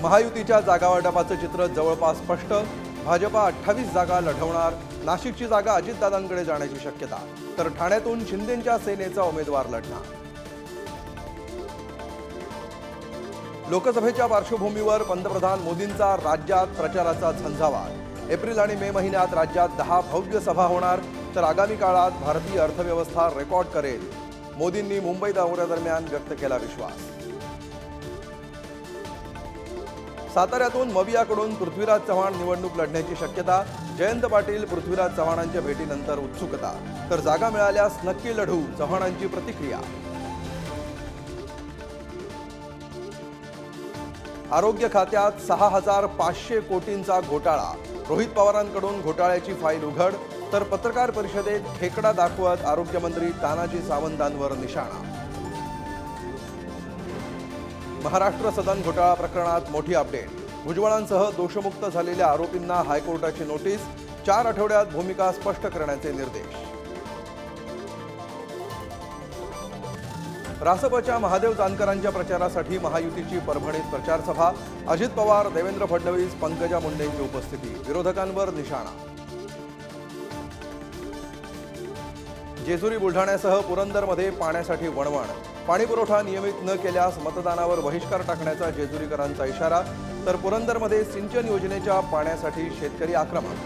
महायुतीच्या जागावाटपाचं चित्र जवळपास स्पष्ट. भाजपा अठ्ठावीस जागा लढवणार नाशिकची जागा अजितदादांकडे जाण्याची शक्यता. तर ठाण्यातून शिंदेंच्या सेनेचा उमेदवार लढणार. लोकसभेच्या पार्श्वभूमीवर पंतप्रधान मोदींचा राज्यात प्रचाराचा झंझावात एप्रिल आणि मे महिन्यात राज्यात दहा भव्य सभा होणार तर आगामी काळात भारतीय अर्थव्यवस्था रेकॉर्ड करेल. मोदींनी मुंबई दौऱ्यादरम्यान व्यक्त केला विश्वास. साताऱ्यातून मवियाकडून पृथ्वीराज चव्हाण निवडणूक लढण्याची शक्यता जयंत पाटील पृथ्वीराज चव्हाणांच्या भेटीनंतर उत्सुकता. तर जागा मिळाल्यास नक्की लढू चव्हाणांची प्रतिक्रिया. आरोग्य खात्यात सहा हजार पाचशे कोटींचा घोटाळा. रोहित पवारांकडून घोटाळ्याची फाईल उघड तर पत्रकार परिषदेत खेकडा दाखवत आरोग्यमंत्री तानाजी सावंतांवर निशाणा. महाराष्ट्र सदन घोटाळा प्रकरणात मोठी अपडेट. भुजबळांसह दोषमुक्त झालेल्या आरोपींना हायकोर्टाची नोटीस चार आठवड्यात भूमिका स्पष्ट करण्याचे निर्देश. रासपच्या महादेव जानकरांच्या प्रचारासाठी महायुतीची परभणीत प्रचारसभा अजित पवार देवेंद्र फडणवीस पंकजा मुंडेंची उपस्थिती विरोधकांवर निशाणा जेजुरी बुलढाण्यासह पुरंदरमध्ये पाण्यासाठी वणवण. पाणीपुरवठा नियमित न केल्यास मतदानावर बहिष्कार टाकण्याचा जेजुरीकरांचा इशारा तर पुरंदरमध्ये सिंचन योजनेच्या पाण्यासाठी शेतकरी आक्रमक.